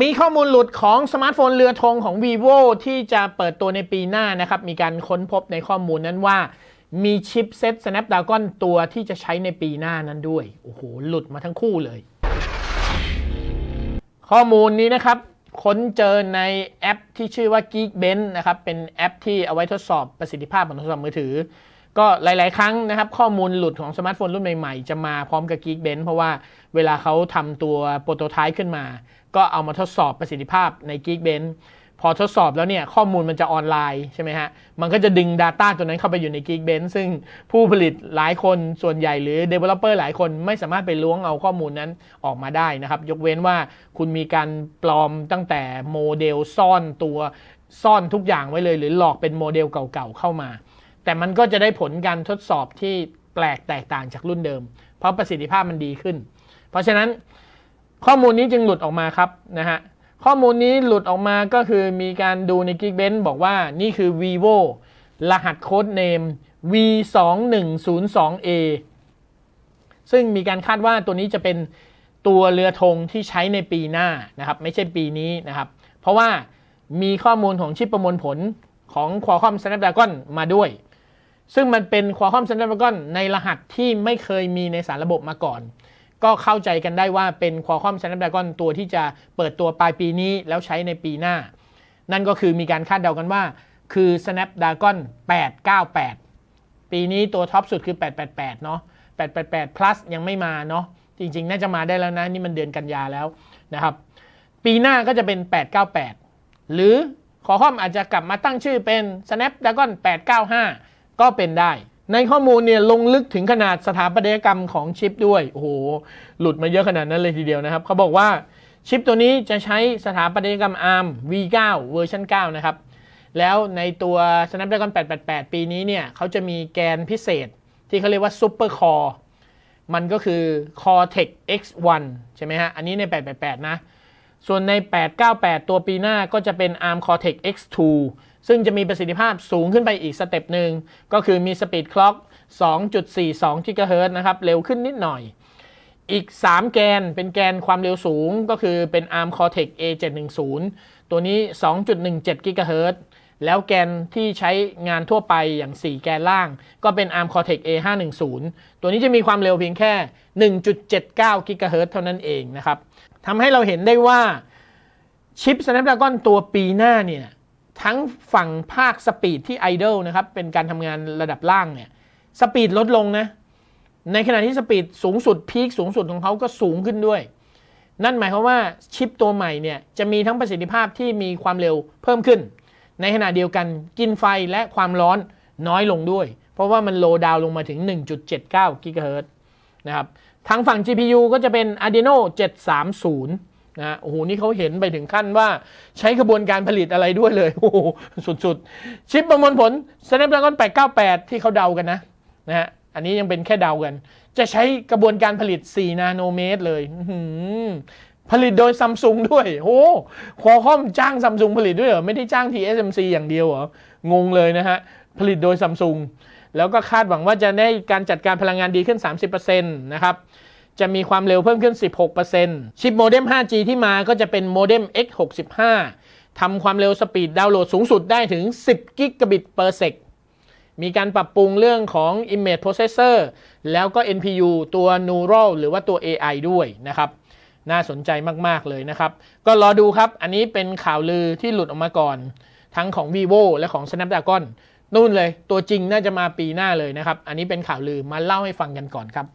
มีข้อมูลหลุดของสมาร์ทโฟนเรือธงของ vivo ที่จะเปิดตัวในปีหน้านะครับ มีการค้นพบในข้อมูลนั้นว่า มีชิปเซ็ต Snapdragon ตัวที่จะใช้ในปีหน้านั้นด้วย โอ้โห หลุดมาทั้งคู่เลย ข้อมูลนี้นะครับ ค้นเจอในแอปที่ชื่อว่า Geekbench นะครับ เป็นแอปที่เอาไว้ทดสอบประสิทธิภาพของโทรศัพท์มือถือ ก็หลาย ๆ ครั้งนะครับ ข้อมูลหลุดของสมาร์ทโฟนรุ่นใหม่ ๆ จะมาพร้อมกับ Geekbench เพราะว่าเวลาเขาทำตัวโปรโตไทป์ขึ้นมา ก็เอามาทดสอบประสิทธิภาพใน Geekbench พอทดสอบแล้วเนี่ยข้อมูลมันจะออนไลน์ใช่ไหมฮะ มันก็จะดึง Data ตัวนั้นเข้าไปอยู่ใน Geekbench ซึ่งผู้ผลิตหลายคนส่วนใหญ่หรือ Developer หลายคนไม่สามารถไปล้วงเอาข้อมูลนั้นออกมาได้นะครับ ยกเว้นว่าคุณมีการปลอมตั้งแต่โมเดลซ่อนตัวซ่อนทุกอย่างไว้เลย หรือหลอกเป็นโมเดลเก่าๆเข้ามา แต่มันก็จะได้ผลการทดสอบที่แปลกแตกต่างจากรุ่นเดิม เพราะประสิทธิภาพมันดีขึ้น เพราะฉะนั้น ข้อมูลนี้จึงหลุดออกมาครับนะฮะข้อมูลนี้หลุดออกมาก็คือมีการดูใน Geekbench บอกว่านี่คือ vivo รหัสโค้ดเนม v2102a ซึ่งมีการคาดว่าตัวนี้จะเป็นตัวเรือธงที่ใช้ในปีหน้านะครับ ไม่ใช่ปีนี้นะครับ เพราะว่ามีข้อมูลของชิปประมวลผลของ Qualcomm Snapdragon มาด้วย ซึ่งมันเป็น Qualcomm Snapdragon ในรหัสที่ไม่เคยมีในสารระบบมาก่อน ก็เข้าใจกันได้ว่าเป็น Qualcomm Snapdragon ตัวที่จะเปิดตัวปลายปีนี้แล้วใช้ในปีหน้า นั่นก็คือมีการคาดเดากันว่า คือ Snapdragon 898 ปีนี้ตัวท็อปสุดคือ 888 เนาะ888 plus ยังไม่มาเนาะจริงๆ น่าจะมาได้แล้วนะ นี่มันเดือนกันยาแล้วนะครับ ปีหน้าก็จะเป็น 898 หรือขอข้อมอาจจะกลับมาตั้งชื่อเป็น Snapdragon 895 ก็เป็นได้ ในข้อมูลเนี่ยลงลึกถึงขนาดสถาปัตยกรรมของชิปด้วย โอ้โห หลุดมาเยอะขนาดนั้นเลยทีเดียวนะครับ เขาบอกว่าชิปตัวนี้จะใช้สถาปัตยกรรม ARM V9 เวอร์ชัน9นะครับ แล้วในตัว Snapdragon 888 ปีนี้เนี่ยเขาจะมีแกนพิเศษที่เขาเรียกว่า Super Core มันก็คือ Cortex X1 ใช่ไหมฮะ อันนี้ใน 888 นะ ส่วนใน 898 ตัวปีหน้าก็จะเป็น ARM Cortex X2 ซึ่งจะมีประสิทธิภาพสูงขึ้นไปอีกสเต็ปหนึ่งก็คือมีสปีดคล็อก 2.42 GHz นะครับ เร็วขึ้นนิดหน่อย อีก 3 แกนเป็นแกนความเร็วสูงก็คือเป็น ARM Cortex A710 ตัวนี้ 2.17 GHz แล้วแกนที่ใช้งานทั่วไปอย่าง 4 แกนล่าง ก็เป็น ARM Cortex A510 ตัวนี้จะมีความเร็วเพียงแค่ 1.79 GHz เท่านั้นเองนะครับทำให้เราเห็นได้ว่าชิป Snapdragon ตัวปีหน้าเนี่ย ทั้งฝั่งภาคสปีดที่ไอดอลนะครับ เป็นการทำงานระดับล่างเนี่ยสปีดลดลงนะ ในขณะที่สปีดสูงสุดพีคสูงสุดของเขาก็สูงขึ้นด้วย นั่นหมายความว่าชิปตัวใหม่เนี่ยจะมีทั้งประสิทธิภาพที่มีความเร็วเพิ่มขึ้น ในขณะเดียวกันกินไฟและความร้อนน้อยลงด้วย เพราะว่ามันโลดาวลงมาถึง 1.79กิกะเฮิรตซ์นะครับทางฝั่ง GPU ก็จะเป็น Adreno 730 นะโอ้โหนี่เขาเห็นไปถึงขั้นว่าใช้กระบวนการผลิตอะไรด้วยเลยโอ้โหสุดๆ ชิปประมวลผล Snapdragon 898 ที่เขาเดากันนะนะฮะอันนี้ยังเป็นแค่เดากัน จะใช้กระบวนการผลิต 4 นาโนเมตรเลยผลิตโดยซัมซุงด้วยโอ้คอคอมจ้างซัมซุงผลิตด้วยเหรอ ไม่ได้จ้าง TSMC อย่างเดียวเหรอ งงเลยนะฮะ ผลิตโดยซัมซุงแล้วก็คาดหวังว่าจะได้การจัดการพลังงานดีขึ้น 30%นะครับ จะมีความเร็วเพิ่มขึ้น 16%ชิปโมเด็ม 5G ที่มาก็จะเป็นโมเด็ม X65 ทำความเร็วสปีดดาวน์โหลดสูงสุดได้ถึง 10 กิกะบิต per sec มีการปรับปรุงเรื่องของ Image Processor แล้วก็ NPU ตัว Neural หรือว่าตัว AI ด้วยนะครับ น่าสนใจมาก ๆ เลยนะครับ ก็รอดูครับ อันนี้เป็นข่าวลือที่หลุดออกมาก่อน ทั้งของ vivo และของ Snapdragon นู่นเลย ตัวจริงน่าจะมาปีหน้าเลยนะครับ อันนี้เป็นข่าวลือมาเล่าให้ฟังกันก่อนครับ